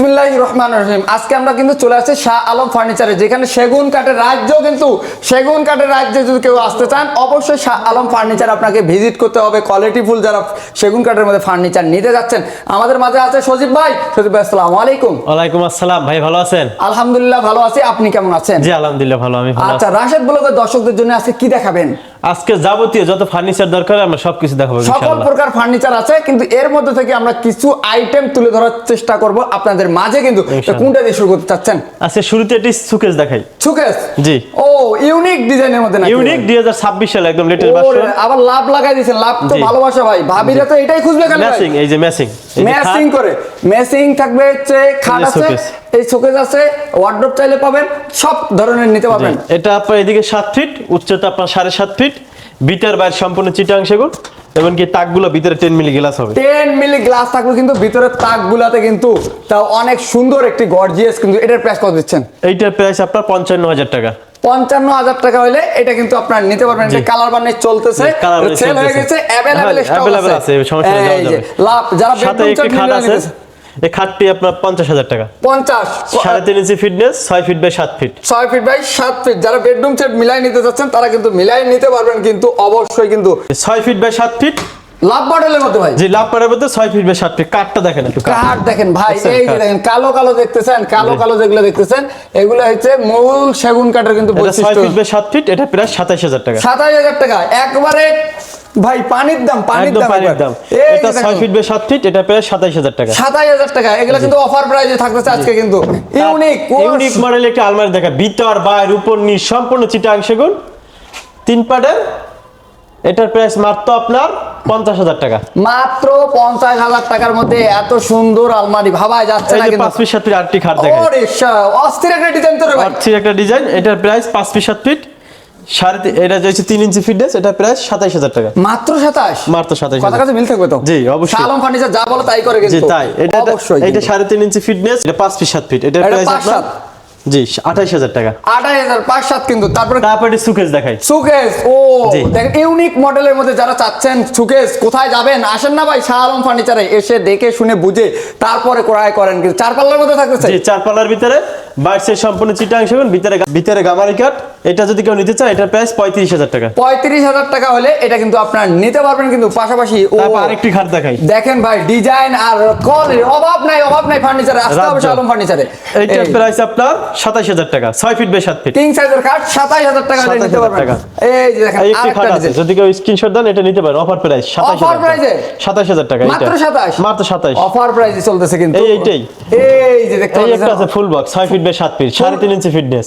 বিসমিল্লাহ রহমান রহিম। আজকে আমরা কিন্তু চলে আসছি শাহ আলম ফার্নিচারে যেখানে সেগুন কাঠের রাজ্য কিন্তু সেগুন কাঠের রাজ্যে যদি কেউ আসতে চান অবশ্যই শাহ আলম ফার্নিচার আপনাকে ভিজিট করতে হবে। কোয়ালিটি ফুল যারা সেগুন কাঠের মধ্যে ফার্নিচার নিতে যাচ্ছেন আমাদের মাঝে আছে সজীব ভাই। সজীব ভাই আসসালামু আলাইকুম। ওয়ালাইকুম আসসালাম। ভাই ভালো আছেন? আলহামদুলিল্লাহ ভালো আছি। আপনি কেমন আছেন? জি আলহামদুলিল্লাহ ভালো আমি ভালো আচ্ছা রাশেদ ব্লগের দর্শকদের জন্য আজকে কি দেখাবেন? আজকে যাবতীয় যত ফার্নিচার দরকার আমরা সবকিছু দেখাবো সকল প্রকার ফার্নিচার আছে কিন্তু এর মধ্যে থেকে আমরা কিছু আইটেম তুলে ধরার চেষ্টা করব আপনাদের মাঝে কিন্তু কোনটা দিয়ে শুরু করতে চাচ্ছেন? আজকে শুরুতে একটি সুকেস দেখাই। সুকেস জি। ও ইউনিক ডিজাইনের মধ্যে নাকি? ইউনিক দুই হাজার ছাব্বিশ সালে একদম লেটেস্ট ভার্সন আবার লাভ লাগাই দিয়েছেন। লাভ তো ভালোবাসা ভাই। ভাবিরা তো এটাই খুঁজবে কেন ম্যাচিং এই যে ম্যাচিং ম্যাচিং করে। ম্যাচিং থাকবে হচ্ছে খাট আছে। এই শোকেস আছে। ওয়ার্ড্রপ চাইলে পাবেন। সব ধরনের নিতে পারবেন। এটা আপনার এদিকে সাত ফিট উচ্চতা আপনার সাড়ে সাত ফিট বিটার বাইর সম্পূর্ণ চিটাং সেগুন। এমনকি তাকগুলো ভিতরে টেন মিলি গ্লাস হবে? টেন মিলি গ্লাস থাকবে কিন্তু ভিতরে তাকগুলাতে কিন্তু তাও অনেক সুন্দর একটি গর্জিয়াস কিন্তু এটার প্রাইস কত দিচ্ছেন? এইটার প্রাইস আপনার পঞ্চান্ন হাজার টাকা। পঞ্চান্ন হাজার টাকা হলে এটা কিন্তু আপনার নিতে পারবেন। এটা কালার বানিশ চলতেছে। সেল হয়ে গেছে অ্যাভেলেবল স্টক আছে। লাভ যারা সাথে একটি খাট আছে। এই খাটটি আপনার পঞ্চাশ হাজার টাকা। পঞ্চাশ। সাড়ে তিন ইঞ্চি ফিটনেস ছয় ফিট বাই সাত ফিট ছয় ফিট বাই সাত ফিট যারা বেডরুম সেট মিলাই নিতে চাচ্ছেন তারা কিন্তু মিলাই নিতে পারবেন কিন্তু অবশ্যই কিন্তু ছয় ফিট বাই সাত ফিট লাভ মডেলের মধ্যে ভাই। জি লাভ পাড়ার মধ্যে ছয় ফিট বাই সাত ফিট কাঠটা দেখেন একটু কাঠ। কাঠ দেখেন ভাই এই যে দেখেন কালো কালো দেখতেছেন কালো কালো যেগুলো দেখতেছেন এগুলো হচ্ছে মূল সেগুন কাঠের কিন্তু এটা ছয় ফিট বাই সাত ফিট এটা প্রায় সাতাশ হাজার টাকা। সাতাশ হাজার টাকা। একবারে ভাই পানির দাম পানির দাম পানির দাম। এটা যে ছয় ফিট বাই সাত ফিট এটা প্রায় সাতাশ হাজার টাকা। সাতাশ হাজার টাকা এগুলো কিন্তু অফার প্রাইজে থাকতেছে আজকে কিন্তু। ইউনিক ইউনিক মডেল একটা আলমারি দেখা। ভিতর বাইর উপর নিচ সম্পূর্ণ চিটাং সেগুন। তিন পাটের। এটার প্রাইস মাত্র আপনার পঞ্চাশ হাজার টাকা। মাত্র পঞ্চাশ হাজার টাকার মধ্যে এত সুন্দর আলমারি। ভাবাই যাচ্ছে না পাঁচ ফিট সাত ফিট আটটি খাট দেখেন। অস্থির একটা ডিজাইন তো রে ভাই। আটটির একটা ডিজাইন এটার প্রাইস পাঁচ ফিট সাত ফিট সাড়ে এটা যাচ্ছে তিন ইঞ্চি ফিটনেস এটা প্রাইস সাতাইশ হাজার টাকা। মাত্র সাতাশ মাত্র সাতাইশ কথা কাছে মিল থাকবে তো? জি, অবশ্যই। শালম ফার্নিচার যা বলো তাই করে কিন্তু। তাই। এটা এটা সাড়ে তিন ইঞ্চি ফিটনেস এটা পাঁচ ফিট সাত ফিট এটা প্রাইস আপনার জি আঠাইশ হাজার টাকা। আঠাশ হাজার পাঁচ সাত কিন্তু। তারপরে তারপরে সুকেস দেখাই। সুকেস ও দেখেন ইউনিক মডেলের মধ্যে যারা চাচ্ছেন সুকেস কোথায় যাবেন? আসেন না ভাই শাহ আলম ফার্নিচারে এসে দেখে শুনে বুঝে তারপরে ক্রয় করেন কিন্তু। চার পাল্লার মধ্যে থাকতেছে? জি চার পাল্লার ভিতরে বাইশের সম্পূর্ণ চিটাং সেগুন ভিতরে ভিতরে গামারি কাঠ। এটা যদি কেউ নিতে চায় এটার প্রাইস পঁয়ত্রিশ হাজার টাকা। পঁয়ত্রিশ হাজার টাকা হলে এটা কিন্তু আপনার নিতে পারবেন কিন্তু পাশাপাশি ও আরেকটি খাট দেখাই। দেখেন ভাই ডিজাইন আর কোয়ালিটি অভাব নাই অভাব নাই ফার্নিচারে আসতে হবে। আলম ফার্নিচারে এইটার প্রাইস আপনার সাতাশ হাজার টাকা ছয় ফিট বাই সাত ফিট। কিং সাইজের কাঠ সাতাশ হাজার টাকা হলে নিতে পারবেন। এই যে দেখেন আরেকটা খাট আছে যদি কেউ স্ক্রিনশট দেন এটা নিতে পারেন। অফার প্রাইস সাতাশ price এ? সাতাশ হাজার টাকা। মাত্র 27? মাত্র সাতাশ অফার প্রাইসে চলতেছে কিন্তু। এই এইটাই। এই যে দেখতে এই একটা পাচ্ছেন আছে ফুল বক্স ছয় ফিট বাই সাত ফিট সাড়ে তিন ইঞ্চি ফিটনেস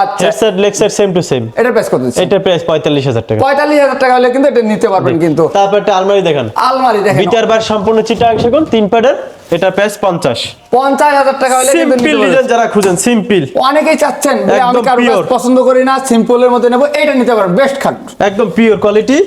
আচ্ছা। Head side leg side same to same এটা প্রাইস কত এটা প্রাইস পঁয়তাল্লিশ হাজার টাকা। পঁয়তাল্লিশ হাজার টাকা হলে কিন্তু এটা নিতে পারবেন কিন্তু। তারপর একটা আলমারি দেখান। আলমারি দেখেন। বিটার বার সম্পূর্ণ চিটা সেগুন তিন পাটের এটা প্রাইস পঞ্চাশ। পঞ্চাশ হাজার টাকা হলে সিম্পল ডিজাইন যারা খুঁজেন সিম্পল অনেকেই চাচ্ছেন আমি কারও পছন্দ করি না সিম্পলের মধ্যে নেব এটা নিতে পারবেন বেস্ট খাট। একদম পিওর কোয়ালিটি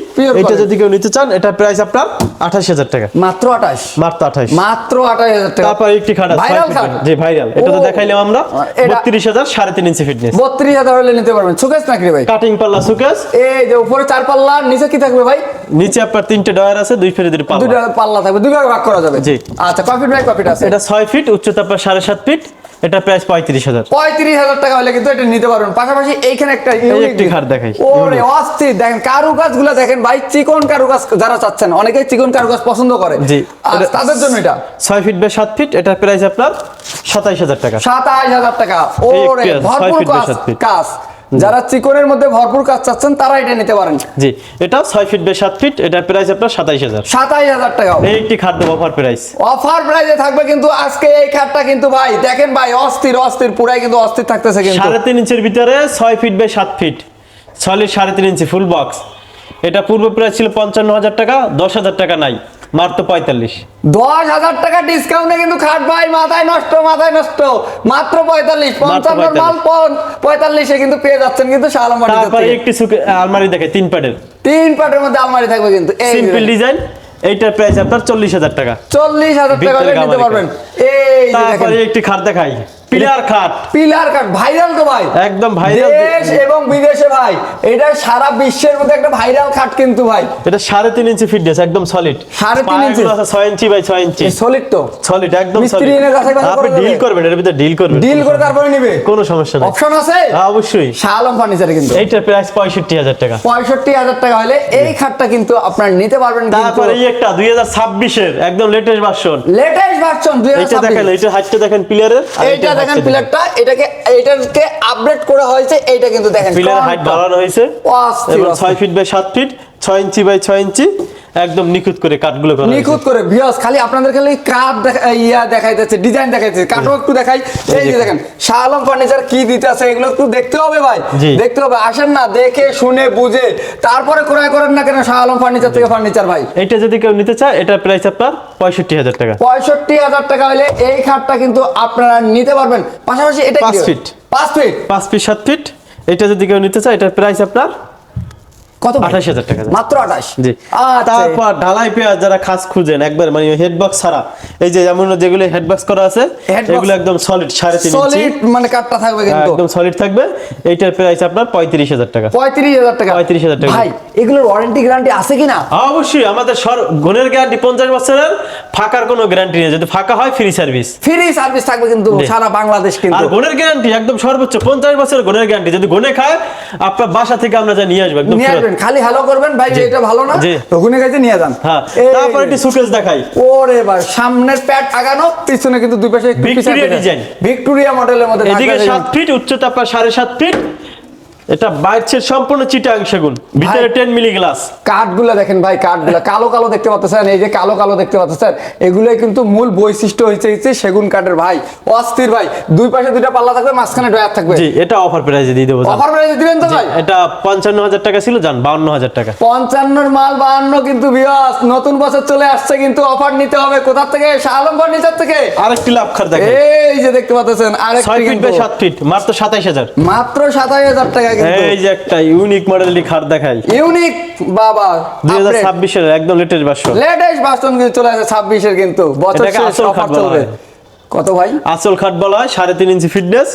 এটা যদি কেউ নিতে চান এটা প্রাইস আপনার আঠাশ হাজার টাকা। মাত্র আঠাশ? মাত্র আঠাশ। মাত্র আঠাশ হাজার টাকা। তারপর একটি খাট আছে Viral খাট? জি ভাইরাল এটা তো দেখাইলাম আমরা। এটা- বত্রিশ হাজার সাড়ে তিন ইঞ্চি ফিটনেস বত্রিশ হাজার হলে নিতে পারবেন। সুকেশ নাকি ভাই? কাটিং পাল্লা সুকেস এই যে উপরে চার পাল্লা নিচে কি থাকবে ভাই? নিচে আপনার তিনটে ডয়ার আছে দুই ফেরি দুই দুইটা পাল্লা। পাল্লা থাকবে দুই ভাগে করা যাবে। জি। আচ্ছা কফি ভাই কফিট আছে? এটা ছয় ফিট উচ্চতা আপনার সাড়ে সাত ফিট এটা প্রাইস পঁয়ত্রিশ হাজার। পঁয়ত্রিশ হাজার টাকা হলে কিন্তু এটা নিতে পারবেন। পাশাপাশি এইখানে একটা জিনিস। খাট দেখাই, ওরে অস্থির দেখেন কারুকাজগুলো দেখেন ভাই চিকন কারু কারুকাজ যারা চাচ্ছেন অনেকে চিকন কারুকাজ পছন্দ করে। জি। আর তাদের জন্য এটা। ছয় ফিট বাই সাত ফিট এটা প্রাইস আপনার সাতাইশ হাজার টাকা। সাতাশ হাজার টাকা। ওরে ভরপুর কাজ। যারা চিকনের মধ্যে ভরপুর কাজ চাচ্ছেন তারা এটা নিতে পারেন। জি এটা ছয় ফিট বাই সাত ফিট এটা প্রাইস আপনার সাতাইশ হাজার। সাতাশ হাজার টাকা এই একটি খাদ্য অফার প্রাইস অফার প্রাইজে থাকবে কিন্তু আজকে এই খাটটা কিন্তু ভাই দেখেন ভাই অস্থির অস্থির পুরাই কিন্তু অস্থির থাকতেছে কিন্তু। সাড়ে তিন ইঞ্চির ভিতরে ছয় ফিট বাই সাত ফিট সলিড সাড়ে তিন ইঞ্চি ফুল বক্স এটা পূর্ব প্রাইস ছিল পঞ্চান্ন হাজার টাকা দশ হাজার টাকা নাই। মাত্র পঁয়তাল্লিশ। দশ হাজার টাকা ডিসকাউন্টে কিন্তু খাট ভাই মাথায় নষ্ট মাথায় নষ্ট। মাত্র পঁয়তাল্লিশ পঞ্চান্ন মাল পঁয়তাল্লিশে। কিন্তু পেয়ে যাচ্ছেন কিন্তু শালম তারপরে একটি আলমারি দেখে তিন প্যাডের তিন পাটের মধ্যে আলমারি থাকবে কিন্তু। সিম্পল ডিজাইন এইটার প্রাইস আপনার চল্লিশ হাজার টাকা। চল্লিশ হাজার টাকা নিতে পারবেন। এই তারপরে একটি খাট দেখাই। পিলার খাট পিলার কাট ভাইরাল তো ভাই। একদম ভাইরাল দেশ এবং বিদেশে ভাই এটা সারা বিশ্বের মধ্যে একটা ভাইরাল খাট কিন্তু ভাই। এটা সাড়ে তিন ইঞ্চি ফিটনেস একদম সলিড সাড়ে তিন ইঞ্চি? ছয় ইঞ্চি বাই ছয় ইঞ্চি সলিড তো। সলিড একদম আপনি ডিল করবেন এর ভিতরে ডিল করবেন ডিল করে তারপরে নিবে। কোনো সমস্যা নেই। অপশন আছে? হ্যাঁ, অবশ্যই। ফার্নিচারে কিন্তু। এইটার প্রাইস পঁয়ষট্টি হাজার টাকা। পঁয়ষট্টি হাজার টাকা হলে এই খাটটা কিন্তু আপনার নিতে পারবেন তারপরে এই একটা দুই হাজার ছাব্বিশের একদম লেটেস্ট ভার্সন লেটেস্ট ভার্সন এইটা দেখেন এটা হাইটটা দেখেন পিলারের এইটা দেখেন পিলারটা এটাকে এটাকে আপডেট করা হয়েছে এইটা কিন্তু দেখেন পিলারের হাইট বাড়ানো হয়েছে। অস্থির, এবং অস্থির। ছয় ফিট বাই সাত ফিট ছয় ইঞ্চি বাই ছয় ইঞ্চি একদম নিখুঁত করে কাঠগুলো করা নিখুঁত করে ভিউয়ার্স খালি আপনাদের খালি দেখা- ইয়া দেখাইতেছে ডিজাইন দেখাইতেছে কাঠও একটু দেখাই। এই যে দেখেন শাহ আলম ফার্নিচার কি দিতে আছে এগুলো একটু দেখতে হবে ভাই। দেখতে হবে আসেন না দেখে শুনে বুঝে। তারপরে ক্রয় করেন না কেন শাহ আলম ফার্নিচার থেকে ফার্নিচার ভাই? এইটা যদি কেউ নিতে চায় এটা প্রাইস আপনার পঁয়ষট্টি হাজার টাকা। পঁয়ষট্টি হাজার টাকা হলে এই খাটটা কিন্তু আপনারা নিতে পারবেন। পাশাপাশি এটা পাঁচ ফিট। পাঁচ ফিট পাঁচ ফিট সাত ফিট এটা যদি কেউ নিতে চায় এটার প্রাইস আপনার কত আঠাশ হাজার টাকা মাত্র আঠাশ? জি। আচ্ছা। তারপর ঢালাই পেঁয়াজ যারা খাস খুঁজেন একবার মানে হেডবক্স ছাড়া। এই যে যেমন যেগুলো হেডবক্স করা আছে এগুলো একদম সলিড সাড়ে তিন সলিড মানে কাঠটা থাকবে কিন্তু। একদম সলিড থাকবে। এইটার প্রাইস আপনার পঁয়ত্রিশ হাজার টাকা। পঁয়ত্রিশ হাজার টাকা। 35,000 টাকা। ভাই এগুলোর ওয়ারেন্টি গ্যারান্টি আছে কিনা? অবশ্যই। আমাদের সর গুণের গ্যারান্টি পঞ্চাশ বছরের ফাঁকার কোনো গ্যারান্টি নেই। যদি ফাঁকা হয় ফ্রি সার্ভিস ফ্রি সার্ভিস থাকবে কিন্তু সারা বাংলাদেশ আর কিন্তু গুণের গ্যারান্টি একদম সর্বোচ্চ পঞ্চাশ বছরের গুণের গ্যারান্টি যদি গুণে খায় আপনার বাসা থেকে আমরা যা নিয়ে আসব একদম নিয়ে খালি হ্যালো করবেন ভাই যে এটা ভালো না। ওখানে কাছে নিয়ে যান হ্যাঁ তারপর। একটি সুটকেস দেখাই ওরে ভাই সামনের প্যাড আগানো পিছনে কিন্তু দুই পাশে ভিক্টোরিয়া ডিজাইন। ভিক্টোরিয়া মডেলের মধ্যে এদিকে ঢাকা সাত ফিট উচ্চতা আপনার সাড়ে সাত ফিট এটা বাইরের সম্পূর্ণ চিটাং সেগুন ভিতরে টেন মিলি গ্লাস কাঠগুলো দেখেন ভাই কাঠগুলো। কালো কালো দেখতে পাচ্ছেন? এই যে কালো কালো দেখতে পাচ্ছেন? এগুলোই কিন্তু মূল বৈশিষ্ট্য হচ্ছে হচ্ছে সেগুন কাঠের ভাই। অস্থির ভাই দুই পাশে দুইটা পাল্লা থাকবে মাঝখানে ডয়ার থাকবে। জি এটা অফার প্রাইসে দিয়ে দেবো। অফার প্রাইসে দিবেন তো ভাই? এটা পঞ্চান্ন হাজার টাকা ছিল বাউন্ন হাজার টাকা। পঞ্চান্নর মাল বাহান্ন কিন্তু বিয়াস নতুন বছর চলে আসছে কিন্তু অফার নিতে হবে। কোথা থেকে? শাহ আলম ফার্নিচার থেকে। আরেকটি লাভ খার দেখেন। এই যে দেখতে পাচ্ছেন আরেকটি ফিট বাই সাত ফিট মাত্র সাতাইশ হাজার। মাত্র সাতাশ হাজার টাকা কিন্তু। এই যে একটা ইউনিক খাট দেখাই। ইউনিক বাবা দুই হাজার ছাব্বিশের একদম লেটেস্ট ভার্সন লেটেস্ট বাস্তব কিন্তু চলে আসে ছাব্বিশের কিন্তু। বছর শেষ অফার চলবে। কত ভাই? আসল খাট বলা হয় সাড়ে তিন ইঞ্চি ফিটনেস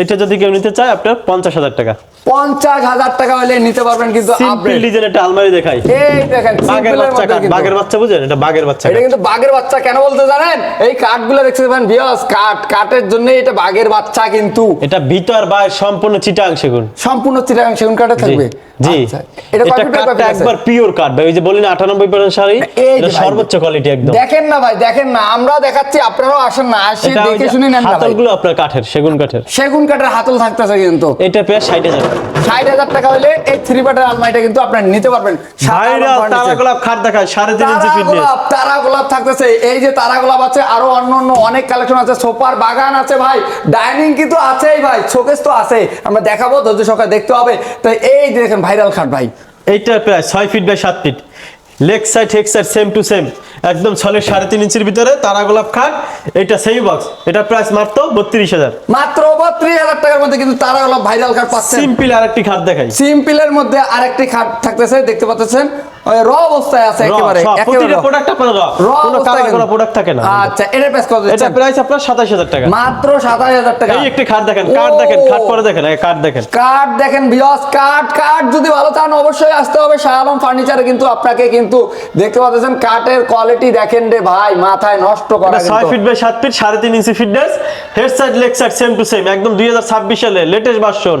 এটা যদি কেউ নিতে চায় আপনার পঞ্চাশ হাজার টাকা। পঞ্চাশ হাজার টাকা হলে নিতে পারবেন কিন্তু সিম্পল ডিজাইন একটা আলমারি দেখাই। এই দেখেন বাঘের বাচ্চা কাঠ বাঘের বাচ্চা বুঝেন এটা বাঘের বাচ্চা এটা কিন্তু বাঘের বাচ্চা কেন বলতে জানেন? এই কাঠগুলো দেখতে বিয়স কাঠ কাঠের জন্য এটা বাঘের বাচ্চা কিন্তু। এটা ভিতর বাইরে সম্পূর্ণ চিটাং সেগুন। সম্পূর্ণ চিটাগাং সেগুন কাঠে থাকবে? জি। আচ্ছা, এটা কাঠটা একবার পিওর কাঠ ভাই ওই যে শাড়ি এটা সর্বোচ্চ কোয়ালিটি একদম। দেখেন না ভাই দেখেন না আমরা দেখাচ্ছি আপনারাও আসেন না আসি দেখে শুনে নেন হাতলগুলো আপনার কাঠের সেগুন কাঠের। সেগুন কাঠের হাতল থাকতেছে কিন্তু। এটা পেয়ে ষাট হাজার। ষাট হাজার টাকা হলে এই থ্রি পার্টের আলমারিটা কিন্তু আপনার নিতে পারবেন। furniture। তারা গোলাপ খাট দেখায় ইঞ্চি ফিটনেস তারা গোলাপ থাকতেছে। এই যে তারা গোলাপ আছে আরও অন্য অন্য অনেক কালেকশন আছে। সোফার বাগান আছে ভাই। ডাইনিং কিন্তু আছেই ভাই শোকেস তো আছে। আমরা দেখাবো ধৈর্য সকালে দেখতে হবে। তো এই দেখেন ভাইরাল খাট ভাই। এইটা প্রায় ছয় ফিট বাই সাত feet leg side head side same to same. একদম ছলের সাড়ে তিন ইঞ্চির ভিতরে তারা গোলাপ খাট এটা সেই বক্স এটা প্রাইস মাত্র বত্রিশ হাজার। মাত্র বত্রিশ হাজার টাকার মধ্যে কিন্তু তারা গোলাপ ভাইরাল খাট পাচ্ছে সিম্পল আরেকটি খাট দেখাই। সিম্পলের মধ্যে আরেকটি খাট থাকতেছে দেখতে পাচ্ছেন? র অবস্থায় আছে একেবারে একেবারে প্রোডাক্ট আপনার র কোনো কালার কিন্তু। প্রোডাক্ট থাকে না। আচ্ছা এটার প্রাইস কত এটা প্রাইস আপনার সাতাশ হাজার টাকা। মাত্র সাতাশ হাজার টাকা। এই একটি খাট দেখেন কাঠ দেখেন খাট পরে দেখেন এই দেখেন। কাঠ দেখেন বিয়স কাঠ কাঠ যদি ভালো চান অবশ্যই আসতে হবে শাহ আলম ফার্নিচারে কিন্তু আপনাকে কিন্তু দেখতে পাচ্ছেন কাঠের কোয়ালিটি দেখেন রে ভাই মাথায় নষ্ট করা ছয় ফিট বাই সাত ফিট সাড়ে তিন inch fitness head side leg side same to same একদম দুই হাজার ছাব্বিশ সালে লেটেস্ট ভার্সন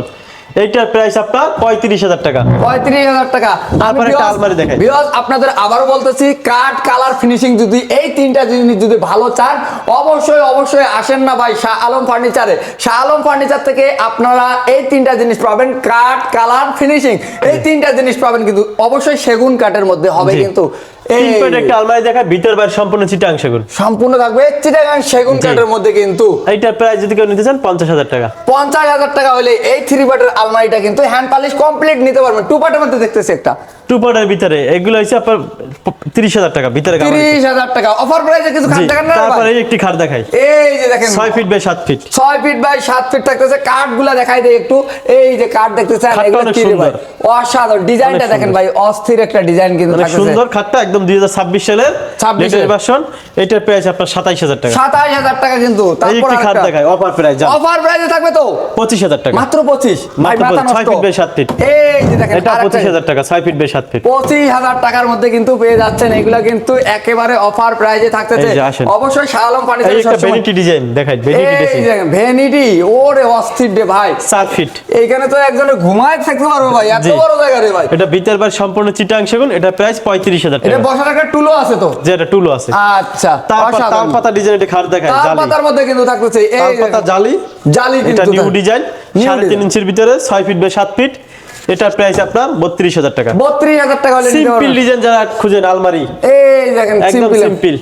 এইটার প্রাইস আপনার পঁয়ত্রিশ হাজার টাকা। পঁয়ত্রিশ হাজার টাকা। তারপর একটা আলমারি দেখাই। বিকজ আপনাদের আবারও বলতেছি কাঠ কালার ফিনিশিং যদি এই তিনটা জিনিস যদি ভালো চান অবশ্যই অবশ্যই আসেন না ভাই শাহ আলম ফার্নিচারে শাহ আলম ফার্নিচার থেকে আপনারা এই তিনটা জিনিস পাবেন কাঠ কালার ফিনিশিং এই তিনটা জিনিস পাবেন কিন্তু অবশ্যই সেগুন কাঠের মধ্যে হবে কিন্তু তিন ফিট একটা আলমারি দেখা ভিতর বাইরে সম্পূর্ণ চিটাং সেগুন। সম্পূর্ণ থাকবে চিটাং সেগুন। কাঠের মধ্যে কিন্তু। এইটার প্রাইস যদি কেউ নিতে চান পঞ্চাশ হাজার টাকা। পঞ্চাশ হাজার টাকা হলে এই থ্রি পার্টের আলমারিটা কিন্তু হ্যান্ড পালিশ কমপ্লিট নিতে পারবেন। টু পার্টের মধ্যে দেখতেছি একটা। টু পার্টের ভিতরে এগুলো হচ্ছে আপনার তিরিশ হাজার টাকা ভিতরে তিরিশ হাজার টাকা। অফার প্রাইসে কিছু খাট না তারপর একটি খাট দেখাই। এই যে দেখেন। ছয় ফিট বাই সাত ফিট ছয় ফিট বাই সাত ফিট থাকতেছে। কাঠগুলা দেখাই দেয় একটু। এই যে কাঠ দেখতেছেন এগুলো কি ভাই? অসাধারণ। ডিজাইনটা দেখেন ভাই অস্থির একটা ডিজাইন কিন্তু সুন্দর খাটটা একদম দুই হাজার ছাব্বিশ সালের 26 লেটেস্ট এর। ভার্সন এটার প্রাইস আপনার সাতাইশ হাজার টাকা। সাতাশ হাজার টাকা কিন্তু। তারপর খাট দেখায় অফার প্রাইস অফার প্রাইসে থাকবে তো? পঁচিশ হাজার টাকা। মাত্র পঁচিশ। মাত্র ছয় ফিট বাই সাত ফিট। এই যে দেখেন এটা পঁচিশ হাজার টাকা ছয় ফিট বাই সাত ফিট পঁচিশ হাজার টাকার মধ্যে কিন্তু পেয়ে যাচ্ছেন। এগুলো কিন্তু একেবারে অফার প্রাইজে থাকতেছে। অবশ্যই শালম ফার্নিচার ডিজাইন দেখাই ডিজাইন ভ্যানিটি ওরে অস্থির রে ভাই। চার ফিট এইখানে তো একজনে ঘুমায় থাকতে পারব ভাই এত বড় জায়গা রে ভাই। এটা ভিতর সম্পূর্ণ চিটাং সেগুন এটা প্রাইস পঁয়ত্রিশ হাজার এটা বসার একটা টুলো আছে তো? যে এটা টুলো আছে। আচ্ছা তারপর তার পাতা ডিজাইন এটা খাট দেখায় তার পাতার মধ্যে কিন্তু থাকতেছে এই পাতা জালি। জালি এটা কিন্তু নিউ ডিজাইন সাড়ে তিন। ইঞ্চির ভিতরে ছয় ফিট বাই সাত ফিট এটার প্রাইস আপনার বত্রিশ হাজার টাকা। বত্রিশ হাজার টাকা হলে সিম্পল ডিজাইন যারা খুঁজেন আলমারি এই দেখেন একদম সিম্পল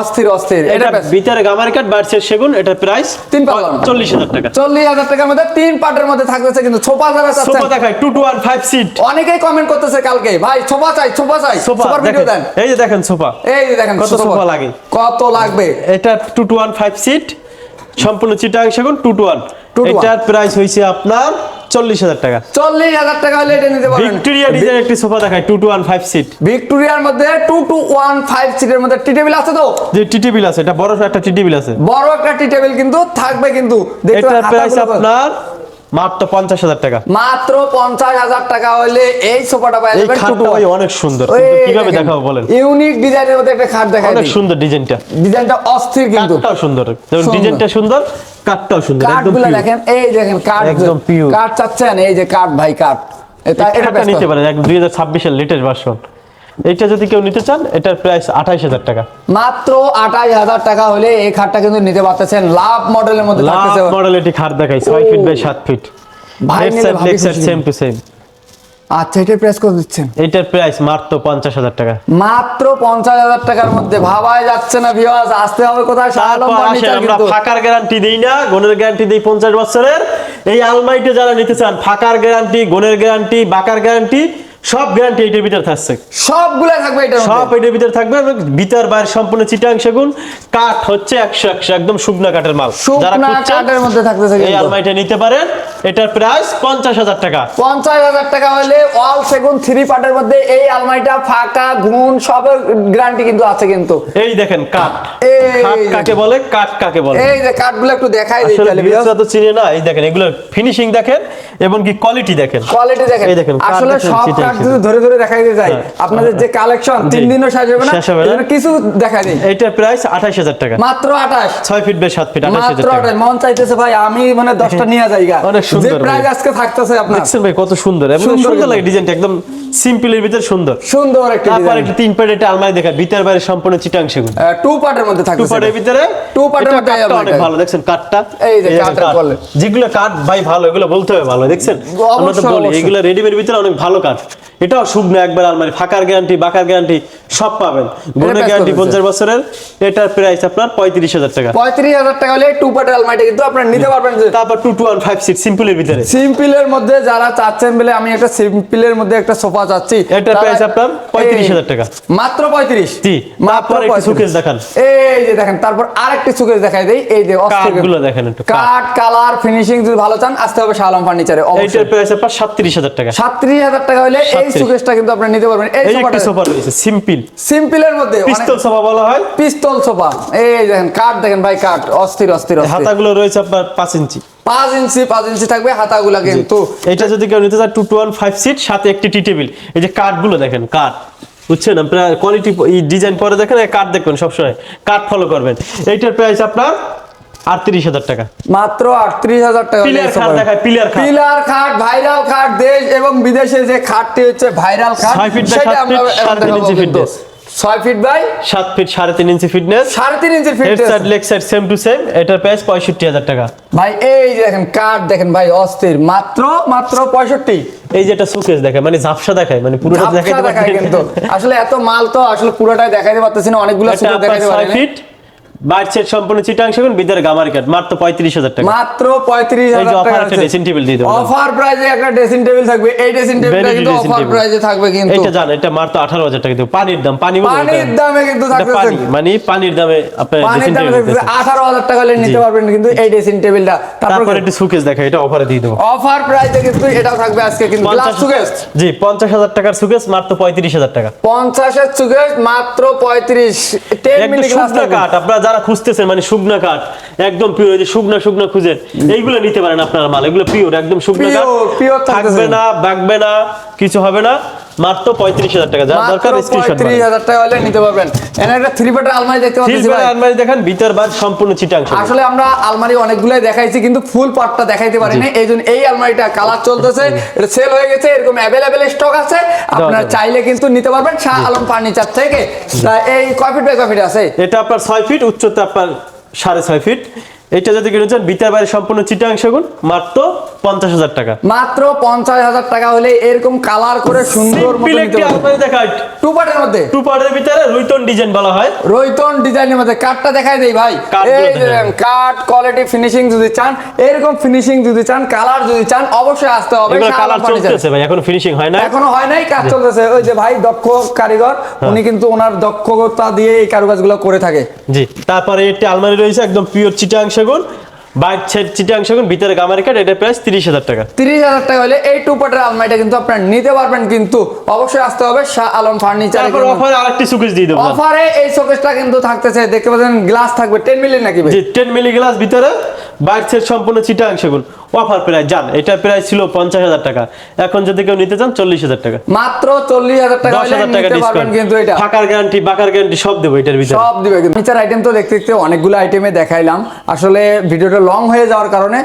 অস্থির অস্থির। এটা ভিতরে গামারি কাঠ বাড়ছে সেগুন এটার প্রাইস তিন। চল্লিশ হাজার টাকা। চল্লিশ হাজার টাকার মধ্যে তিন মধ্যে থাকতেছে কিন্তু যারা চাচ্ছেন। সোফা দেখায় two two one five seat অনেকেই কমেন্ট করতেছে কালকে ভাই সোফা চাই সোফা চাই সোফার ভিডিও দেন। এই যে দেখেন সোফা। এই যে দেখেন কত সোফা। লাগে? কত লাগবে? এটা two two one five seat সম্পূর্ণ চিটাং সেগুন টু টু ওয়ান 2 to 1 এটার প্রাইস হয়েছে আপনার চল্লিশ হাজার টাকা। চল্লিশ হাজার টাকা হলে এটা নিতে পারবেন। ভিক্টোরিয়া ডিজাইন একটি সোফা দেখায় two two one five seat ভিক্টোরিয়ার মধ্যে টু টু ওয়ান ফাইভ সিটের মধ্যে টি টেবিল আছে তো? যে টি টেবিল আছে এটা বড় একটা টি টেবিল আছে। বড় একটা টি টেবিল কিন্তু থাকবে কিন্তু। দেখতে হাতাগুলো- আপনার মাত্র পঞ্চাশ হাজার টাকা। মাত্র পঞ্চাশ হাজার টাকা হলে এই সোফাটা পাওয়া যাবে খাটটা ভাই অনেক সুন্দর। কীভাবে দেখাবো বলেন? ইউনিক ডিজাইনের মধ্যে একটা খাট দেখাই অনেক সুন্দর ডিজাইনটা। ডিজাইনটা অস্থির কিন্তু। কাঠটাও সুন্দর। যেমন ডিজাইনটা সুন্দর কাঠটাও সুন্দর একদম দেখেন এই দেখেন কাঠ একদম pure। কাঠ চাচ্ছেন এই যে কাঠ ভাই কাঠ এটা এটা নিতে পারেন একদম দুই হাজার ছাব্বিশের লেটেস্ট ভার্সন এটা যদি কেউ নিতে চান এটার প্রাইস আঠাইশ হাজার টাকা। মাত্র আঠাশ হাজার টাকা হলে এই খাটটা কিন্তু নিতে পারতেছেন। লাভ মডেলের মধ্যে লাভ মডেল এটি খাট দেখাই ছয় ফিট বাই সাত ফিট ভাই সেম টু সেম আচ্ছা এটার প্রেস করে দিচ্ছেন? এটার প্রাইস মাত্র পঞ্চাশ হাজার টাকা। মাত্র পঞ্চাশ হাজার টাকার মধ্যে। ভাবাই যাচ্ছে না ভিওয়াস আসতে হবে কোথায়? আমরা ফাঁকার গ্যারান্টি দিই না গুণের গ্যারান্টি দিই পঞ্চাশ বছরের। এই আলমারিটা যারা নিতে চান ফাঁকার গ্যারান্টি গুণের গ্যারান্টি বাকার গ্যারান্টি সব গ্যারান্টি এটার ভিতরে থাকছে। সবগুলা থাকবে এটার সব এটার ভিতরে থাকবে বাইরে সম্পূর্ণ চিটাং সেগুন কাঠ হচ্ছে একশো একশো একদম শুকনা কাঠের মাল। যারা কাঠের মধ্যে থাকতেছে এই আলমারিটা নিতে পারেন এটার প্রাইস পঞ্চাশ হাজার টাকা। পঞ্চাশ হাজার টাকা হলে অল সেগুন থ্রি পার্টের মধ্যে এই আলমারিটা ফাঁকা গুণ সবের গ্যারান্টি কিন্তু আছে কিন্তু। এই দেখেন কাঠ। কাকে বলে? কাঠ কাকে বলে? এই যে কাঠগুলো একটু দেখাই দিই তাহলে তো চিনে না এই দেখেন এগুলোর ফিনিশিং দেখেন এবং কি কোয়ালিটি দেখেন। কোয়ালিটি দেখেন। এই দেখেন, আসলে সব যদি ধরে ধরে হ্যাঁ। আপনাদের যে কালেকশন তিন দিনও শেষ হবে না শেষ হবে না। এজন্য কিছু দেখাই দিই এইটার প্রাইস আঠাশ হাজার টাকা। মাত্র আঠাশ। ছয় ফিট বাই সাত ফিট আঠাশ হাজার মাত্র টাকা। মন চাইতেছে ভাই আমি মানে দশটা নিয়ে যাই অনেক সুন্দর যে প্রাইস আজকে থাকতেছে আপনার। দেখছেন ভাই কত সুন্দর। এবং সুন্দর সুন্দর লাগে ডিজাইনটা একদম সিম্পলের ভিতরে সুন্দর। সুন্দর একটা তারপর একটা তিন পার্ট একটা আলমারি দেখা ভিতর বাইরে সম্পূর্ণ চিটাং সেগুন টু পার্টের মধ্যে টু পার্টের ভিতরে? এর এটা মধ্যে অনেক ভালো দেখছেন কাঠটা এই যে কাঠ। বলে। যেগুলো কাঠ ভাই ভালো এগুলো বলতে হবে ভালো দেখছেন? আমরা তো বলি। এগুলো রেডিমেড ভিতরে অনেক ভালো কাঠ এটাও শুকনো একবার আলমারি ফাঁকার গ্যারান্টি বাকার গ্যারান্টি সব পাবেন। গুণের গ্যারান্টি পঞ্চাশ বছরের এটার প্রাইস আপনার পঁয়ত্রিশ হাজার টাকা। পঁয়ত্রিশ হাজার টাকা হলে টু পার্টের আলমারিটা কিন্তু আপনারা নিতে পারবেন তারপর two two one five seat সিম্পলের ভিতরে। সিম্পলের মধ্যে যারা চাচ্ছেন বলে আমি একটা সিম্পলের মধ্যে একটা সোফা চাচ্ছি এটার price আপনার 35,000 টাকা। মাত্র পঁয়ত্রিশ। জি, মাত্র তারপর একটি 35 suitcase দেখান। এই যে দেখেন তারপর আরেকটি সুকেশ দেখাই দেই। এই যে কাঠগুলো দেখেন একটু, কাঠ। কালার ফিনিশিং যদি ভালো চান আসতে হবে শালম ফার্নিচারে অবশ্যই। প্রাইস আপনার সাতত্রিশ হাজার টাকা। সাতত্রিশ হাজার টাকা হলে এই 37 সুকেশটা কিন্তু আপনি নিতে পারবেন। এই সোফাটা সোফা রয়েছে সিম্পল। সিম্পলের মধ্যে পিস্তল সোফা বলা হয়। পিস্তল সোফা। এই দেখেন দেখেন ভাই অস্থির অস্থির হাতাগুলো রয়েছে আপনার পাঁচ ইঞ্চি। পাঁচ ইঞ্চি পাঁচ ইঞ্চি থাকবে হাতাগুলা কিন্তু। এটা যদি কেউ নিতে চায় two two one five seat সাথে একটি টি টেবিল। এই যে কাঠগুলো দেখেন কাঠ। বুঝছেন? আপনার কোয়ালিটি ডিজাইন পরে দেখেন কাঠ দেখবেন সবসময়। কাঠ ফলো করবেন। এইটার প্রাইস আপনার আটত্রিশ হাজার টাকা। মাত্র আটত্রিশ হাজার টাকা পিলার খাট দেখায়, পিলার খাট। পিলার খাট ভাইরাল খাট দেশ এবং বিদেশে যে খাটটি হচ্ছে ভাইরাল খাট সেটা আমরা ফিট, এখন সাড়ে তিন দেখাবো ইঞ্চি কিন্তু। ছয় ফিট বাই সাত ফিট সাড়ে তিন ইঞ্চি ফিটনেস সাড়ে তিন ইঞ্চির head feet side leg side same to same এটার প্রাইস পঁয়ষট্টি হাজার টাকা। ভাই এই যে দেখেন কাঠ দেখেন ভাই অস্থির। মাত্র মাত্র পঁয়ষট্টি। এই যে একটা সুকেস দেখায় মানে ঝাপসা দেখায় মানে পুরোটা দেখায় কিন্তু। আসলে এত মাল তো আসলে পুরোটাই দেখাইতে পারতেছি না অনেকগুলো দেখাইতে পারি ফিট বাইর সেট সম্পূর্ণ চিটাং সেগুন ভিতরে গামারি কাঠ মাত্র পঁয়ত্রিশ হাজার টাকা। মাত্র পঁয়ত্রিশ হাজার টাকা একটা dressing table দিয়ে দেবো। অফার প্রাইজে একটা ড্রেসিং টেবিল থাকবে। এই ড্রেসিং টেবিলটা কিন্তু অফার। প্রাইজে থাকবে কিন্তু। এটা জান এটা মাত্র আঠারো হাজার টাকা দেবো। পানির দাম পানি পানির দামে কিন্তু পানি মানে পানির দামে table থাকতেছে দিতেছে। আঠারো হাজার টাকা হলে নিতে পারবেন কিন্তু এই ড্রেসিং টেবিলটা তারপর একটু সুকেস দেখা এটা অফারে দিয়ে দেবো। অফার প্রাইজে কিন্তু এটাও থাকবে আজকে কিন্তু গ্লাস সুকেস জি পঞ্চাশ হাজার টাকার সুকেস মাত্র পঁয়ত্রিশ হাজার টাকা। পঞ্চাশের সুকেস মাত্র পঁয়ত্রিশ। টেন শুকনা কাঠ আপনারা যারা খুঁজতেছেন মানে শুকনা কাঠ একদম পিওর যে শুকনা শুকনা খুঁজেন এইগুলো নিতে পারেন আপনারা মাল। এগুলো পিওর একদম শুকনা কাঠ। থাকবে না বাগবে না কিছু হবে না। মাত্র পঁয়ত্রিশ হাজার টাকা। যার দরকার স্ক্রিনশট পঁয়ত্রিশ হাজার টাকা হলে নিতে পারবেন। এখানে একটা থ্রি বেডের আলমারি দেখতে পাচ্ছি ভাই। আলমারি দেখেন ভিতর বাদ সম্পূর্ণ চিটাংশ আসলে আমরা আলমারি অনেকগুলাই দেখাইছি কিন্তু ফুল পার্টটা দেখাইতে পারি না এই জন্য এই আলমারিটা কালার চলতেছে এটা সেল হয়ে গেছে এরকম স্টক আছে। আপনারা চাইলে কিন্তু নিতে পারবেন শাহ আলম ফার্নিচার থেকে। এই কয় ফিট বাই কয় ফিট আছে? এটা আপনার ছয় ফিট উচ্চতা আপনার সাড়ে ছয় ফিট এটা যদি কিনে চান ভিতর বাইরে সম্পূর্ণ চিটাংশ গুণ মাত্র পঞ্চাশ হাজার টাকা। মাত্র পঞ্চাশ হাজার টাকা হলে এরকম কালার করে সুন্দর টু পার্টের মধ্যে? টু পার্টের ভিতরে রুইতন ডিজাইন বলা হয়। রৈতন ডিজাইনের মধ্যে। কাঠটা দেখাই দেই ভাই। কাঠ কোয়ালিটি ফিনিশিং যদি চান এরকম ফিনিশিং যদি চান কালার যদি চান অবশ্যই আসতে হবে। কালার চলতেছে ভাই এখন ফিনিশিং হয় না এখনও হয় নাই কাজ চলতেছে। ওই যে ভাই দক্ষ কারিগর উনি কিন্তু ওনার দক্ষতা দিয়ে এই কারুকাজগুলো করে থাকে। জি তারপরে একটি আলমারি রয়েছে একদম পিওর চিটাং সেগুন বাইক চিটাং সেগুন ভিতরে গামারি কাঠ এটা প্রাইস তিরিশ হাজার টাকা। তিরিশ হাজার টাকা হলে এই টু পার্টের আলমারিটা কিন্তু আপনারা নিতে পারবেন কিন্তু অবশ্যই আসতে হবে শাহ আলম ফার্নিচার তারপর অফারে আরেকটি সুকেস দিয়ে দেবো। অফারে এই শোকেসটা কিন্তু থাকতেছে দেখতে পাচ্ছেন গ্লাস থাকবে টেন মিলি নাকি জি টেন মিলি গ্লাস ভিতরে বাইক সেট সম্পূর্ণ চিটাং সেগুন। অফার প্রাইস জান এটা প্রাইস ছিল পঞ্চাশ হাজার টাকা। এখন যদি কেউ নিতে চান চল্লিশ হাজার টাকা। মাত্র চল্লিশ হাজার টাকা দশ হাজার টাকা ডিসকাউন্ট কিন্তু এটা। ফাঁকার গ্যারান্টি বাকার গ্যারান্টি সব দেবো এটার ভিতরে। সব দেবে। কিন্তু আইটেম তো দেখতে দেখতে অনেকগুলো আইটেমে দেখাইলাম। আসলে ভিডিওটা লং হয়ে যাওয়ার কারণে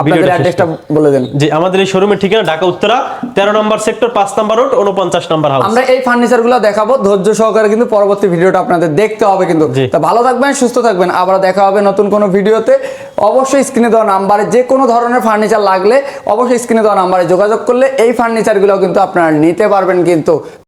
আপনাদের অ্যাড্রেসটা বলে দেন। জি আমাদের এই শোরুমের ঠিকানা ঢাকা উত্তরা তেরো নম্বর সেক্টর পাঁচ নম্বর রোড উনপঞ্চাশ নম্বর হাউস আমরা এই ফার্নিচারগুলো দেখাবো ধৈর্য সহকারে কিন্তু পরবর্তী ভিডিওটা আপনাদের দেখতে হবে কিন্তু। তা ভালো থাকবেন সুস্থ থাকবেন আবার দেখা হবে নতুন কোনো ভিডিওতে। অবশ্যই স্ক্রিনে দেওয়া নাম্বারে যে কোনো ধরনের ফার্নিচার লাগলে অবশ্যই স্ক্রিনে দেওয়া নাম্বারে যোগাযোগ করলে এই ফার্নিচারগুলো কিন্তু আপনারা নিতে পারবেন কিন্তু।